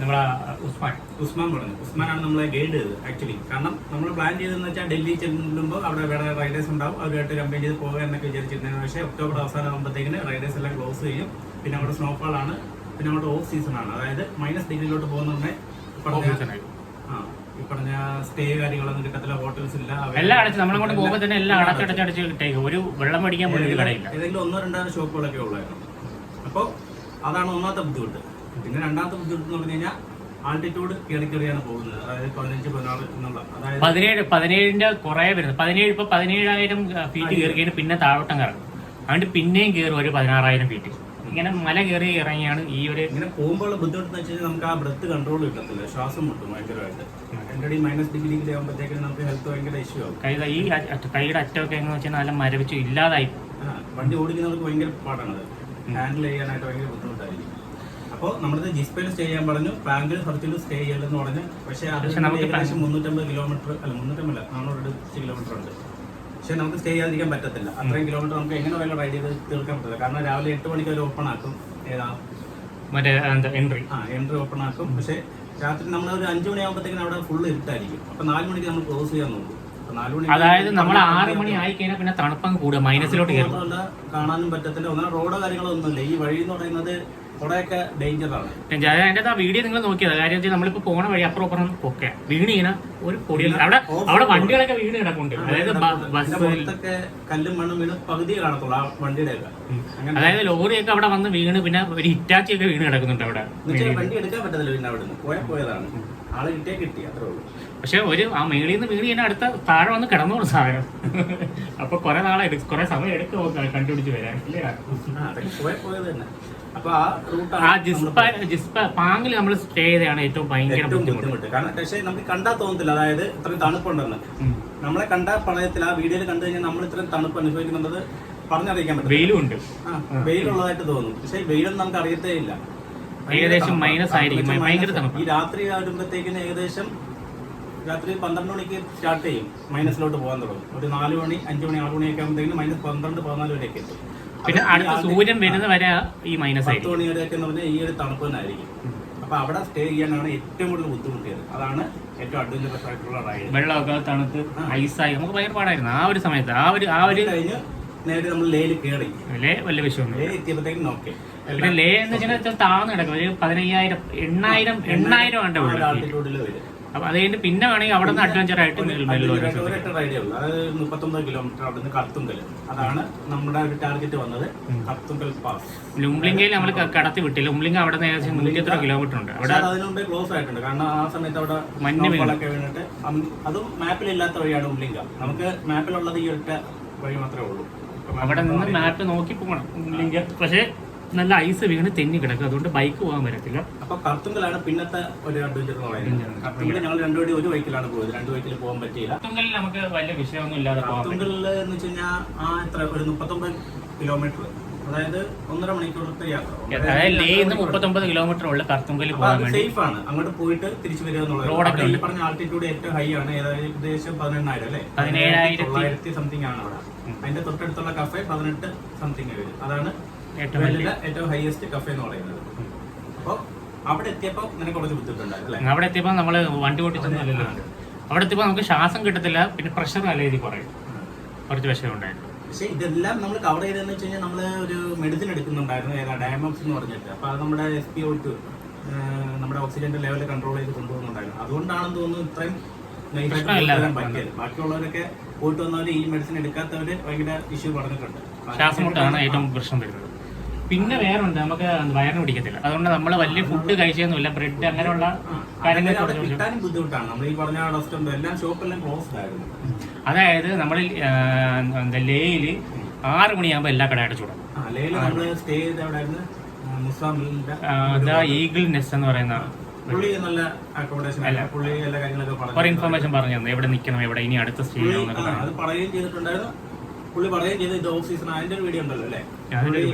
നമ്മളെ ഉസ്മാൻ. ഉസ്മാൻ പറഞ്ഞു. ഉസ്മാനാണ് നമ്മളെ ഗൈഡ് ചെയ്തത് ആക്ച്വലി കാരണം നമ്മൾ പ്ലാൻ ചെയ്തതെന്ന് വെച്ചാൽ ഡൽഹി ചെല്ലുമ്പോൾ അവിടെ വേറെ റൈഡേഴ്സ് ഉണ്ടാവും. അവരുമായിട്ട് കമ്പയിൻ ചെയ്ത് പോകുക എന്നൊക്കെ വിചാരിച്ചിരുന്നതിന് പക്ഷേ ഒക്ടോബർ അവസാനം ആകുമ്പോഴത്തേക്കിന് റൈഡേഴ്സ് എല്ലാം ക്ലോസ് ചെയ്യും. പിന്നെ അവിടെ സ്നോഫാൾ ആണ്. പിന്നെ അവിടെ ഓഫ് സീസൺ ആണ്. അതായത് മൈനസ് ഡിഗ്രിയിലോട്ട് പോകുന്നുണ്ടെ ആ ഈ പറഞ്ഞ സ്റ്റേ കാര്യങ്ങളൊന്നും കിട്ടത്തില്ല ഹോട്ടൽസ് ഇല്ല എല്ലാം അടച്ച് നമ്മളങ്ങോട്ട് പോകുമ്പോൾ തന്നെ എല്ലാം അടച്ചടച്ചടച്ച് കിട്ടേക്കും ഒരു വെള്ളം മേടിക്കാൻ പോലും കടയില്ല. ഏതെങ്കിലും ഒന്നോ രണ്ടോ ഷോപ്പുകളൊക്കെ ഉള്ളായിരുന്നു അപ്പോൾ അതാണ് ഒന്നാമത്തെ ബുദ്ധിമുട്ട്. പിന്നെ രണ്ടാമത്തെ ബുദ്ധിമുട്ട് എന്ന് പറഞ്ഞു കഴിഞ്ഞാൽ ആൾട്ടിറ്റ്യൂഡ് കയറി കയറിയാണ് പോകുന്നത്. അതായത് പതിനഞ്ച് പതിനാറ് എന്നുള്ള. അതായത് പതിനേഴ് പതിനേഴിന്റെ കുറെ വരുന്നത് പതിനേഴ് ഇപ്പൊ പതിനേഴായിരം ഫീറ്റ് കയറി കഴിഞ്ഞാൽ പിന്നെ താഴോട്ടം കയറും അതുകൊണ്ട് പിന്നെയും കയറും ഒരു പതിനാറായിരം ഫീറ്റ് ഇങ്ങനെ മല കയറി ഇറങ്ങിയാണ് ഈ ഒരു ഇങ്ങനെ പോകുമ്പോൾ ബുദ്ധിമുട്ട് എന്ന് വെച്ചാൽ നമുക്ക് ആ ബ്രത്ത് കൺട്രോൾ കിട്ടത്തില്ല. ശ്വാസം മുട്ടും ഭയങ്കരമായിട്ട്. എന്റെ മൈനസ് ഡിഗ്രി ആകുമ്പോഴത്തേക്കും നമുക്ക് ഹെൽത്ത് ഭയങ്കര ഇഷ്യൂ ആവും. കൈ ഈ കൈയുടെ അറ്റമൊക്കെ എന്ന് വെച്ചാൽ നല്ല മരവിച്ച് ഇല്ലാതായി. വണ്ടി ഓടിക്കുന്നവർക്ക് ഭയങ്കര പാടാണ് ഹാൻഡിൽ ചെയ്യാനായിട്ട് ഭയങ്കര ബുദ്ധിമുട്ടായിരിക്കും അപ്പോൾ നമ്മളിത് ജിസ്പയിൽ സ്റ്റേ ചെയ്യാൻ പറഞ്ഞു. ബാങ്കിൽ ഹർത്തിൽ സ്റ്റേ ചെയ്യലെന്ന് പറഞ്ഞു. പക്ഷേ അത് ഏകദേശം മുന്നൂറ്റമ്പത് കിലോമീറ്റർ അല്ല മുന്നൂറ്റമ്പല്ല നാനൂറ് കിലോമീറ്റർ ഉണ്ട് പക്ഷേ നമുക്ക് സ്റ്റേ ചെയ്യാതിരിക്കാൻ പറ്റത്തില്ല. അത്രയും കിലോമീറ്റർ നമുക്ക് എങ്ങനെ വേണം റൈഡ് ചെയ്ത് തീർക്കാൻ പറ്റില്ല കാരണം രാവിലെ എട്ട് മണിക്ക് അവർ ഓപ്പൺ ആക്കും. ഏതാ? മറ്റേ എൻട്രി ആ എൻട്രി ഓപ്പൺ ആക്കും. പക്ഷേ രാത്രി നമ്മൾ ഒരു അഞ്ചു മണിയാകുമ്പോഴത്തേക്കും അവിടെ ഫുൾ ഇരുട്ടായിരിക്കും. അപ്പൊ നാല് മണിക്ക് നമ്മൾ ക്ലോസ് ചെയ്യാൻ നോക്കും. അതായത് നമ്മൾ ആറ് മണി ആയി കഴിഞ്ഞാൽ പിന്നെ തണുപ്പം കൂടുക മൈനസിലോട്ട് കയറും കാണാനും പറ്റത്തില്ല. ഒന്നും റോഡോ കാര്യങ്ങളോ ഒന്നുമില്ല. ഈ വഴി എന്ന് പറയുന്നത് കുറെയൊക്കെ ഡേഞ്ചറാണ് അതിന്റെ ആ വീഡിയോ നിങ്ങൾ നോക്കിയത്. കാര്യം വെച്ചാൽ നമ്മളിപ്പോ പോണ വഴി അപ്പുറം അപ്പുറം പൊക്കെ. വീണ് കഴിഞ്ഞാൽ ഒരു പൊടിയില്ല അവിടെ അവിടെ വണ്ടികളൊക്കെ വീണ് കിടക്കുന്നുണ്ട് അതായത് ബ- ഇതിന്റെ കല്ലും മണ്ണും വീണ് പകുതിയെ കാണത്തുള്ളൂ ആ വണ്ടിയുടെ ഒക്കെ അതായത് ലോറിയൊക്കെ അവിടെ വന്ന് വീണ് പിന്നെ ഒരു ഹിറ്റാച്ചി ഒക്കെ വീണ് കിടക്കുന്നുണ്ട് അവിടെ. വണ്ടി എടുക്കാൻ പറ്റത്തില്ല പിന്നെ അവിടെ പോയ പോയതാണ്. ആൾ കിട്ടിയാ കിട്ടി അത്രേ ഉള്ളൂ. പക്ഷെ ഒരു ആ മേളിൽ നിന്ന് വീണ് ഞാൻ അടുത്ത താഴെ വന്ന് കിടന്നോളൂ സാധനം. അപ്പൊ കുറെ നാളെ കൊറേ സമയം എടുക്കും നോക്കാം കണ്ടുപിടിച്ച് വരാൻ. ഇല്ലേ? പോയാൽ പോയത് തന്നെ. പാങ്ങിൽ നമ്മൾ സ്റ്റേ ചെയ്താണ് ഏറ്റവും ഭയങ്കര ബുദ്ധിമുട്ട്. കാരണം പക്ഷേ നമുക്ക് കണ്ടാൽ തോന്നത്തില്ല. അതായത് ഇത്രയും തണുപ്പുണ്ടെന്ന്. നമ്മളെ കണ്ട പ്രളയത്തിൽ ആ വീഡിയോയിൽ കണ്ടു കഴിഞ്ഞാൽ നമ്മൾ ഇത്രയും തണുപ്പ് അനുഭവിക്കുന്നത് പറഞ്ഞറിയിക്കാൻ പറ്റും വെയിലുണ്ട് വെയിലുള്ളതായിട്ട് തോന്നും. പക്ഷേ വെയിലൊന്നും നമുക്ക് അറിയത്തേ ഇല്ല. ഏകദേശം മൈനസ് ആയിരിക്കും. ഭയങ്കര തണുപ്പ് ഈ രാത്രി വരുമ്പോഴത്തേക്കിന് ഏകദേശം രാത്രി പന്ത്രണ്ട് മണിക്ക് സ്റ്റാർട്ട് ചെയ്യും. മൈനസിലോട്ട് പോകാൻ തുടങ്ങും. ഒരു നാല് മണി അഞ്ച് മണി ആറ് മണിയൊക്കെ ആകുമ്പോഴത്തേക്കിന് മൈനസ് പന്ത്രണ്ട് പതിനാല് വരെയൊക്കെ എത്തും. പിന്നെ അടുത്ത സൂര്യൻ വരുന്ന വരെ ഈ മൈനസ് പത്ത് ആയിരിക്കും. മണി വരെയൊക്കെ എന്ന് പറഞ്ഞാൽ ഈ ഒരു തണുപ്പ് തന്നെ ആയിരിക്കും അപ്പൊ അവിടെ സ്റ്റേ ചെയ്യാനാണ് ഏറ്റവും കൂടുതൽ ബുദ്ധിമുട്ടിയത്. അതാണ് ഏറ്റവും അഡ്വഞ്ചറസ് ആയിട്ടുള്ള റൈഡ് വെള്ളമൊക്കെ തണുത്ത് ഐസായി നമുക്ക് ഭയങ്കര പാടായിരുന്നു. ആ ഒരു സമയത്ത് ആ ഒരു ആ ഒരു കഴിഞ്ഞ് നേരെ നമ്മൾ ലേയിൽ കയറി ലേ വലിയ വിഷയമൊന്നും ലേ എത്തിയപ്പോഴത്തേക്കും ഓക്കെ പിന്നെ ലേ എന്ന് വെച്ചാൽ താഴ്ന്നു കിടക്കും. ഒരു പതിനയ്യായിരം എണ്ണായിരം എണ്ണായിരം ആണ് ഉള്ളത് ആൾട്ടിറ്റ്യൂഡിൽ വരും. അപ്പൊ അത് കഴിഞ്ഞ് പിന്നെ വേണമെങ്കിൽ അവിടെ നിന്ന് അഡ്വഞ്ചർ ആയിട്ട് മുപ്പത്തൊമ്പത് കിലോമീറ്റർ അവിടെ നിന്ന് കത്തുങ്കൽ അതാണ് നമ്മുടെ ഒരു ടാർഗറ്റ് വന്നത്. കത്തുങ്കൽ പാസ് ലുംബ്ലിംഗയിൽ നമ്മൾ കടത്തി വിട്ടില്ല ലുംബ്ലിംഗ് അവിടെ നിന്ന് ഏകദേശം നൂറ്റി എത്ര കിലോമീറ്റർ ഉണ്ട്. അവിടെ അത് അതിനു ക്ലോസ് ആയിട്ടുണ്ട്. കാരണം ആ സമയത്ത് അവിടെ മഞ്ഞ് വീണു. snowfall ഒക്കെ വീണിട്ട് അതും മാപ്പിലില്ലാത്ത വഴിയാണ് ഉംലിംഗ നമുക്ക് മാപ്പിലുള്ളത് ഈ ഒറ്റ വഴി മാത്രമേ ഉള്ളൂ. അവിടെ നിന്ന് മാപ്പ് നോക്കി പോകണം. ലുംബ്ലിംഗ പക്ഷേ നല്ല ഐസ് വീണ് തെന്നി കിടക്കും അതുകൊണ്ട് ബൈക്ക് പോകാൻ പറ്റത്തില്ല. അപ്പൊ കർത്തുങ്കലാണ് പിന്നത്തെ ഒരു അഡ്വഞ്ചർ കർത്തുങ്കൽ ഞങ്ങൾ രണ്ടുപേരും ഒരു ബൈക്കിലാണ് പോയത്. രണ്ട് ബൈക്കിൽ പോകാൻ പറ്റിയില്ല. കർത്തുങ്കലിൽ നമുക്ക് വലിയ വിഷയമൊന്നും ഇല്ലാതെ കർത്തുങ്കലിൽ എന്ന് വെച്ച് കഴിഞ്ഞാൽ ആ എത്ര ഒരു മുപ്പത്തൊമ്പത് കിലോമീറ്റർ അതായത് ഒന്നര മണിക്കൂറത്തെ യാത്ര. മുപ്പത്തൊമ്പത് കിലോമീറ്റർ ഉള്ള കർത്തുങ്കലിൽ പോകാൻ വേണ്ടി സേഫ് ആണ്. അങ്ങോട്ട് പോയിട്ട് തിരിച്ചു വരിക എന്നുള്ളത്. റോഡൊക്കെ പറഞ്ഞ ആൾട്ടിറ്റ്യൂഡ് ഏറ്റവും ഹൈ ആണ്. ഏകദേശം പതിനെണ്ണായിരം അല്ലേ? പതിനേഴായിരത്തി- സംതിങ് ആണ് അവിടെ. അതിന്റെ തൊട്ടടുത്തുള്ള കഫേ പതിനെട്ട് സംതിങ് വരും. അതാണ് വേൾഡിലെ ഏറ്റവും ഹയസ്റ്റ് കഫേ എന്ന് പറയുന്നത്. അപ്പോൾ അവിടെ എത്തിയപ്പോൾ കുറച്ച് ബുദ്ധിമുട്ടുണ്ടായിരുന്നു അല്ലേ? അവിടെ എത്തിയപ്പോൾ നമ്മൾ വണ്ടി ഓടിച്ചൊന്നുമല്ലല്ലോ അവിടെ എത്തിയപ്പോൾ നമുക്ക് ശ്വാസം കിട്ടത്തില്ല പിന്നെ പ്രഷർ നല്ല രീതിയിൽ കുറയും. കുറച്ച് വിഷയം ഉണ്ടായിരുന്നു. പക്ഷേ ഇതെല്ലാം നമ്മൾ കവർ ചെയ്തതെന്ന് വെച്ച് കഴിഞ്ഞാൽ നമ്മൾ ഒരു മെഡിസിൻ എടുക്കുന്നുണ്ടായിരുന്നു ഏതാ ഡയമോക്സ് എന്ന് പറഞ്ഞിട്ട്. അപ്പോൾ അത് നമ്മുടെ എസ് പി ഒട്ട് നമ്മുടെ ഓക്സിജന്റെ ലെവൽ കൺട്രോൾ ചെയ്ത് കൊണ്ടുപോകുന്നുണ്ടായിരുന്നു. അതുകൊണ്ടാണെന്ന് തോന്നുന്നു ഇത്രയും nice ആയിട്ട് പ്രശ്നമില്ല. കൊണ്ടുവരാൻ പറ്റിയത്. ബാക്കിയുള്ളവരൊക്കെ പോയിട്ട് വന്നവർ ഈ മെഡിസിൻ എടുക്കാത്തവർ ഭയങ്കര ഇഷ്യൂ പറഞ്ഞിട്ടുണ്ട് ശ്വാസം മുട്ടാണ് ഏറ്റവും പ്രശ്നം വരുന്നത്. പിന്നെ വേറുണ്ട് നമുക്ക് വയറിന് പിടിക്കത്തില്ല. അതുകൊണ്ട് നമ്മൾ വലിയ ഫുഡ് കഴിച്ചൊന്നുമില്ല ബ്രെഡ് അങ്ങനെയുള്ള കാര്യങ്ങൾ ബുദ്ധിമുട്ടാണ്. നമ്മൾ ഈ പറഞ്ഞ റെസ്റ്റോറന്റ് എല്ലാം ഷോപ്പെല്ലാം ക്ലോസ്ഡ് ആയിരുന്നു. അതായത് നമ്മൾ ലേയിൽ ലേയിൽ ആറ് മണിയാകുമ്പോൾ എല്ലാ കട അടച്ചുവിടും ഈഗിൾ നെസ് എന്ന് പറയുന്ന ഇൻഫർമേഷൻ പറഞ്ഞു തന്നെ. എവിടെ നിൽക്കണം എവിടെ ഇനി അടുത്ത സ്റ്റേ അത് പറയുകയും ചെയ്തിട്ടുണ്ടായിരുന്നു. പുള്ളി പറയുകയും ചെയ്ത് ഇത് ഓഫ് സീസൺ അതിന്റെ ഒരു വീഡിയോ ഉണ്ടല്ലോ അല്ലേ?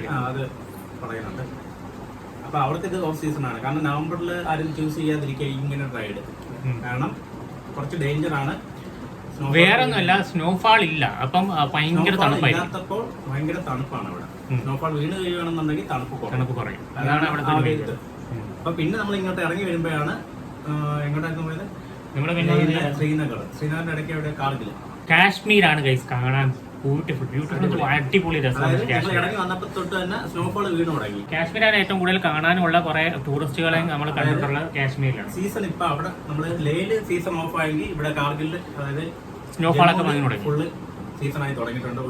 ആ, അത് പറയുന്നുണ്ട്. അപ്പൊ അവിടുത്തെ ഇത് ഓഫ് സീസൺ ആണ്. കാരണം നവംബറിൽ ആരും ചൂസ് ചെയ്യാതിരിക്കുക ഇങ്ങനെ റൈഡ് കാരണം കുറച്ച് ഡേഞ്ചർ ആണ്. Snowfall വേറെ ഒന്നുമല്ല സ്നോഫാൾ ഇല്ല. അപ്പം ആ, ഭയങ്കര Snowfall തണുപ്പായിരിക്കും. ഇല്ലാത്തപ്പോൾ ഭയങ്കര തണുപ്പാണ് അവിടെ. സ്നോഫാൾ വീണ് കഴിയുകയാണെന്നുണ്ടെങ്കിൽ തണുപ്പ് കുറയും. തണുപ്പ് കുറയും. അതാണ് അവിടുത്തെ ഒരു ഇത്. ഉം. അപ്പൊ പിന്നെ നമ്മൾ ഇങ്ങോട്ട് ഇറങ്ങി വരുമ്പോഴാണ് എങ്ങോട്ടായിരുന്നു പോയത്? നമ്മുടെ പിന്നെ ശ്രീനഗർ. ശ്രീനഗറിന്റെ ഇടയ്ക്ക് അവിടെ കാർഗിൽ കാശ്മീരാണ് ഗൈസ് കാണാൻ. ബ്യൂട്ടിഫുൾ ബ്യൂട്ടിഫുൾ അടിപൊളി രസമാണ് സ്നോഫോൾ വീണ് തുടങ്ങി. കാശ്മീരാണ് ഏറ്റവും കൂടുതൽ കാണാനുള്ള കുറെ ടൂറിസ്റ്റുകളെ നമ്മൾ കണ്ടിട്ടുള്ള കാശ്മീരിലാണ്. സീസൺ ഇപ്പൊ അവിടെ നമ്മൾ ലേയിൽ സീസൺ ഓഫ് ആയെങ്കിൽ ഇവിടെ കാർഗിൽ അതായത് സ്നോഫാൾ ഒക്കെ വന്നു തുടങ്ങി. ഫുള്ള് സീസൺ ആയി തുടങ്ങിയിട്ടുണ്ട്.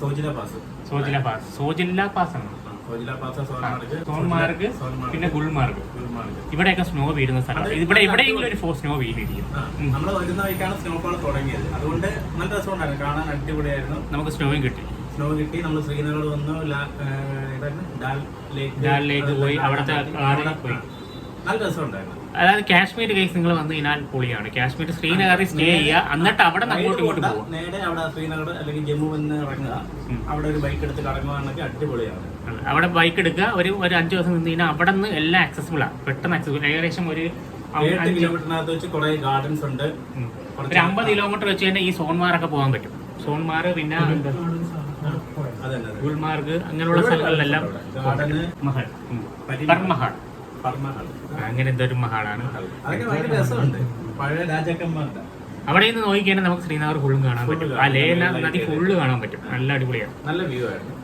Zojila pass. Zojila pass. Zojila pass ആണ്. സോൺമാർഗ് പിന്നെ ഗുൾമാർഗ് ഇവിടെയൊക്കെ സ്നോ വീഴുന്ന സ്ഥലം. ഇവിടെ എവിടെയെങ്കിലും ഒരു ഫോ സ്നോ വീണിരിക്കും നമ്മൾ വരുന്ന വഴിക്കാണ് സ്നോഫോൾ തുടങ്ങിയത്. അതുകൊണ്ട് നല്ല രസമുണ്ടായിരുന്നു. കാണാൻ അടിപൊളിയായിരുന്നു. നമുക്ക് സ്നോയും കിട്ടി. സ്നോ കിട്ടി. നമ്മൾ ശ്രീനഗർ വന്നു. ഡാൽ ലേക്ക് ഡാൽ ലേക്ക് പോയി. അവിടുത്തെ പോയി. നല്ല രസമുണ്ടായിരുന്നു. അതായത് കാശ്മീർ കേസ് നിങ്ങൾ വന്നു കഴിഞ്ഞാൽ പൊളിയാണ്. കാശ്മീർ ശ്രീനഗറിൽ സ്റ്റേ ചെയ്യുക. എന്നിട്ട് അവിടെ അങ്ങോട്ട് ഇങ്ങോട്ട് ഇങ്ങോട്ടും പോകും നേരെ അവിടെ ശ്രീനഗർ അല്ലെങ്കിൽ ജമ്മു വന്ന് ഇറങ്ങുക. അവിടെ ഒരു ബൈക്ക് എടുത്ത് കറങ്ങുകയാണെങ്കിൽ അടിപൊളിയാണ്. അവിടെ ബൈക്ക് എടുക്കുക. ഒരു ഒരു അഞ്ച് ദിവസം നിന്ന് കഴിഞ്ഞാൽ അവിടെ നിന്ന് എല്ലാം ആക്സസിബിൾ ആണ് പെട്ടെന്ന് ആക്സസിബിൾ ഏകദേശം ഒരു കിലോമീറ്ററിനകത്ത് വെച്ച് കുറെ ഗാർഡൻസ് ഉണ്ട്. കുറച്ച് ഒരു അമ്പത് കിലോമീറ്റർ വെച്ച് തന്നെ ഈ സോൺമാറൊക്കെ പോകാൻ പറ്റും. സോൺമാർ പിന്നെ ഗുൽമാർഗ്. അങ്ങനെയുള്ള സ്ഥലങ്ങളിലെല്ലാം മഹൽ. ഉം. പരിമഹൽ. എന്തോ ഒരു അങ്ങനെ എന്തൊരു മഹാളാണ് പഴയ രാജാക്കന്മാരുടെ അവിടെ നിന്ന് നോക്കിക്കഴിഞ്ഞാൽ നമുക്ക് ശ്രീനഗർ ഫുള്ളും കാണാൻ പറ്റും. ആ ലേല നദി ഫുള്ള് കാണാൻ പറ്റും. നല്ല അടിപൊളിയാണ്. നല്ല വ്യൂ ആയിരുന്നു.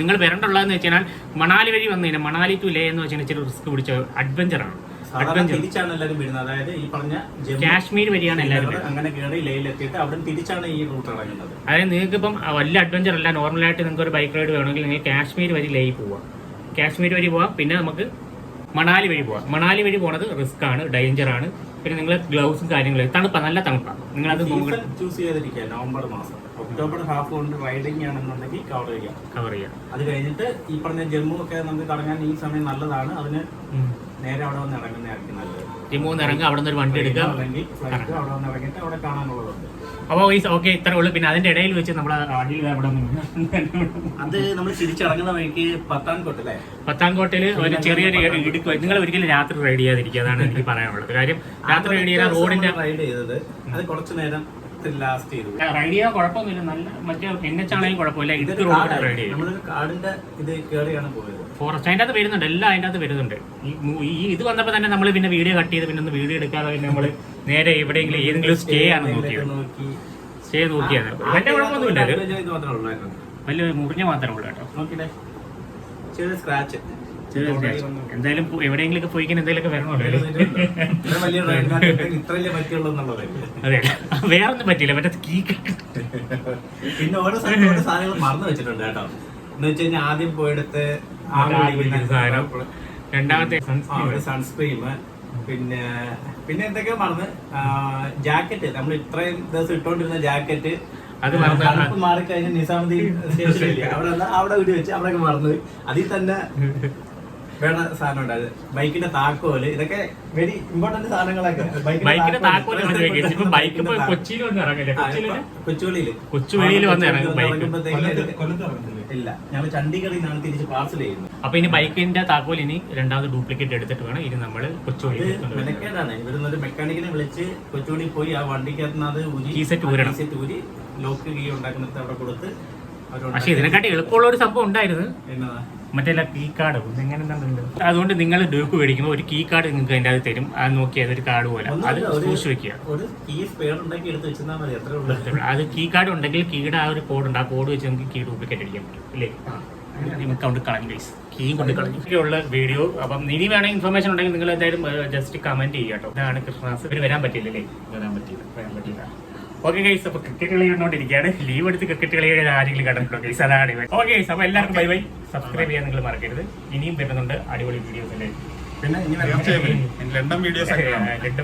നിങ്ങൾ വരണ്ടുള്ളതെന്ന് വെച്ചാൽ മണാലി വഴി വന്നു കഴിഞ്ഞാൽ മണാലി ടു ലേ എന്ന് വെച്ചാൽ ഇച്ചിരി റിസ്ക് പിടിച്ച അഡ്വഞ്ചറാണ് തിരിച്ചാണ് എല്ലാവരും വരുന്നത് അതായത് ഈ പറഞ്ഞ കാശ്മീർ വഴിയാണ് എല്ലാവരും അങ്ങനെ കയറി ലേയിലെത്തിയിട്ട് അവിടെ തിരിച്ചാണ് ഈ റൂട്ട് ഇറങ്ങുന്നത്. അതായത് നിങ്ങൾക്ക് ഇപ്പം വലിയ അഡ്വഞ്ചർ അല്ല. നോർമലായിട്ട് നിങ്ങൾക്ക് ഒരു ബൈക്ക് റൈഡ് വേണമെങ്കിൽ നിങ്ങൾ കാശ്മീർ വഴി ലേ പോവാം കാശ്മീർ വഴി പോവാം. പിന്നെ നമുക്ക് മണാലി വഴി പോവാം. മണാലി വഴി പോണത് റിസ്ക് ആണ് ഡേഞ്ചർ ആണ്. പിന്നെ നിങ്ങൾ ഗ്ലൗസും കാര്യങ്ങളും തണുപ്പ നല്ല തണുപ്പാണ് നിങ്ങൾ അത് ചൂസ് ചെയ്തിരിക്കുക നവംബർ മാസം. ഒക്ടോബർ ഹാഫ് കൊണ്ട് റൈഡിംഗ് ആണെന്നുണ്ടെങ്കിൽ കവർ ചെയ്യാം. കവർ ചെയ്യാം. അത് കഴിഞ്ഞിട്ട് ഈ പറഞ്ഞ ജമ്മു ഒക്കെ നമുക്ക് കറങ്ങാൻ ഈ സമയം നല്ലതാണ്. അതിന് നേരെ അവിടെ വന്ന് ഇറങ്ങുന്നതായിരിക്കും നല്ലത്. ജമ്മു വന്ന് ഇറങ്ങുക അവിടെ നിന്ന് ഒരു വണ്ടി എടുക്കുക. അവിടെ വന്ന് ഇറങ്ങിയിട്ട് അവിടെ കാണാനുള്ളതുണ്ട്. അപ്പോൾ ഈ ഓക്കെ ഇത്ര ഉള്ളു. പിന്നെ അതിന്റെ ഇടയിൽ വെച്ച് നമ്മൾ വണ്ടിയിൽ അവിടെ അത് നമ്മൾ തിരിച്ചിറങ്ങുന്ന വഴിക്ക് പത്താൻകോട്ട് പത്താം പത്താംകോട്ടയിൽ ഒരു ചെറിയൊരു ഇടുക്ക് നിങ്ങൾ ഒരിക്കലും രാത്രി റൈഡ് ചെയ്യാതിരിക്കുക. അതാണ് എനിക്ക് പറയാനുള്ളത്. കാര്യം രാത്രി റൈഡ് ചെയ്താൽ റോഡിന്റെ റൈഡ് ചെയ്തത് അത് കുറച്ചു നേരം ലാസ്റ്റ് ചെയ്തു. റൈഡ് ചെയ്യാൻ കുഴപ്പമൊന്നുമില്ല. നല്ല മറ്റേ എൻ എച്ച് ആണെങ്കിലും കുഴപ്പമില്ല. ഇത് റോഡ്. റൈഡ് ചെയ്യും. നമ്മൾ കാടിന്റെ ഇത് കയറിയാണ് പോയത്. ഫോറസ്റ്റ് അതിന്റെ അകത്ത് വരുന്നുണ്ട് എല്ലാം അതിന്റെ അകത്ത് വരുന്നുണ്ട്. ഈ ഇത് വന്നപ്പോൾ തന്നെ നമ്മൾ പിന്നെ വീഡിയോ കട്ട് ചെയ്ത് പിന്നെ ഒന്ന് വീഡിയോ എടുക്കാതെ പിന്നെ നമ്മൾ നേരെ എവിടെയെങ്കിലും ഏതെങ്കിലും സ്റ്റേ ആണ് നോക്കിയത്. നോക്കി. സ്റ്റേ നോക്കിയത്. വലിയ കുഴപ്പമൊന്നുമില്ല വലിയ മുറിഞ്ഞ മാത്രമേ ഉള്ളൂ കേട്ടോ. സ്ക്രാച്ച്. എന്തായാലും എവിടെയെങ്കിലും ഒക്കെ പോയിക്കാൻ എന്തെങ്കിലുമൊക്കെ വരണമല്ലോ അതെ. വേറെ ഒന്നും പറ്റില്ല മറ്റേ കീ പിന്നെ ഓരോ സാധനങ്ങളും ഓരോ സാധനങ്ങൾ മറന്നു വെച്ചിട്ടുണ്ട് കേട്ടോ. എന്ന് വെച്ച് കഴിഞ്ഞാൽ ആദ്യം പോയെടുത്ത് സാധനം. രണ്ടാമത്തെ. സൺസ്ക്രീം പിന്നെ പിന്നെ എന്തൊക്കെ മറന്ന്. ജാക്കറ്റ്. നമ്മൾ ഇത്രയും ദിവസം ഇട്ടോണ്ടിരുന്ന ജാക്കറ്റ്. അത് മറന്ന് മാറിക്കഴിഞ്ഞ നിസാമുദ്ദീൻ സ്റ്റേഷനില്ലേ? അവിടെ അവിടെ വിടി വെച്ച് അവിടെ മറന്നു അതിൽ തന്നെ വേണ്ട സാധനം ഉണ്ടായത് ബൈക്കിന്റെ താക്കോൽ. ഇതൊക്കെ വെരി ഇമ്പോർട്ടന്റ് സാധനങ്ങളൊക്കെ. ബൈക്കിന്റെ താക്കോൽ ബൈക്ക് കൊച്ചിയിൽ വന്ന് ഇറങ്ങില്ലേ? കൊച്ചിയിൽ കൊച്ചുവേളിയിൽ വന്ന്? ഇറങ്ങുമ്പോഴത്തേക്ക് ഇല്ല. ഞങ്ങൾ ചണ്ഡീഗഡിൽ നിന്നാണ് തിരിച്ച് പാർസൽ ചെയ്യുന്നത്. അപ്പൊ ഇനി ബൈക്കിന്റെ താക്കോൽ ഇനി രണ്ടാമത് ഡ്യൂപ്ലിക്കേറ്റ് എടുത്തിട്ട് വേണം ഇനി നമ്മൾ കൊച്ചുവേളി മെനക്കേടാണ്. ഇവിടുന്ന് ഒരു മെക്കാനിക്കിനെ വിളിച്ച് കൊച്ചുവേളി പോയി ആ വണ്ടിക്കകത്തുനിന്ന് അത് ഊരി കീസെറ്റ് ഊരി ലോക്ക് കീ ഉണ്ടാക്കുന്നിടത്ത് അവിടെ കൊടുത്ത് പക്ഷെ ഇതിനെക്കാട്ടി എളുപ്പമുള്ള ഒരു സംഭവം ഉണ്ടായിരുന്നു. എന്നതാ? മറ്റേ കീ കാർഡ് എങ്ങനെ അതുകൊണ്ട് നിങ്ങൾ ഡ്യൂക്ക് മേടിക്കുമ്പോൾ ഒരു കീ കാർഡ് നിങ്ങൾക്ക് അതിന്റെ അത് തരും. അത് നോക്കി അതൊരു കാർഡ് പോലെ. അത് സൂക്ഷിച്ച് വെക്കുക. അത് കീ കാർഡ് ഉണ്ടെങ്കിൽ കീയുടെ ആ ഒരു കോഡ് ഉണ്ട്. ആ കോഡ് വെച്ച് നമുക്ക് കീ ഡ്യൂപ്ലിക്കേറ്റ് അടിക്കാൻ പറ്റും അല്ലേ? നമുക്ക് കൊണ്ട് കളഞ്ഞു ഗൈസ് കീയും കൊണ്ട് കളഞ്ഞു ഉള്ള വീഡിയോ അപ്പം ഇനി വേണമെങ്കിൽ ഇൻഫർമേഷൻ ഉണ്ടെങ്കിൽ നിങ്ങൾ എന്തായാലും ജസ്റ്റ് കമന്റ് ചെയ്യാം കേട്ടോ. ഇതാണ് കൃഷ്ണദാസ്. ഇവർ വരാൻ പറ്റില്ലല്ലേ വരാൻ പറ്റില്ല വരാൻ പറ്റില്ല ഓക്കെ ഗൈസ് അപ്പൊ ക്രിക്കറ്റ് കളി കണ്ടോണ്ടിരിക്കുകയാണ് ലീവ് എടുത്ത് ക്രിക്കറ്റ് കളി ആരെങ്കിലും കണ്ടിട്ടുണ്ടോ ഗൈസ് അതാണ് ഓക്കെ ഗൈസ് അപ്പൊ എല്ലാവർക്കും ബൈ ബൈ സബ്സ്ക്രൈബ് ചെയ്യാൻ നിങ്ങൾ മറക്കരുത്. ഇനിയും വരുന്നുണ്ട് അടിപൊളി വീഡിയോസ് അല്ലേ പിന്നെ ഇനി ലണ്ടൻ വീഡിയോസ്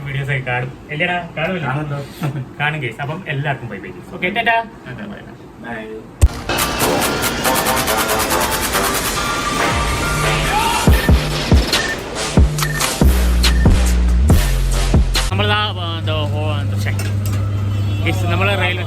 വീഡിയോസ് ഒക്കെ കാണും. എല്ലടാ കാണുമല്ലോ കാണുമല്ലോ കാണും ഗൈസ് അപ്പം എല്ലാവർക്കും ബൈ ബൈ ഓക്കെ ടാറ്റാ. Bye. നമ്മൾ റെയിൽവേ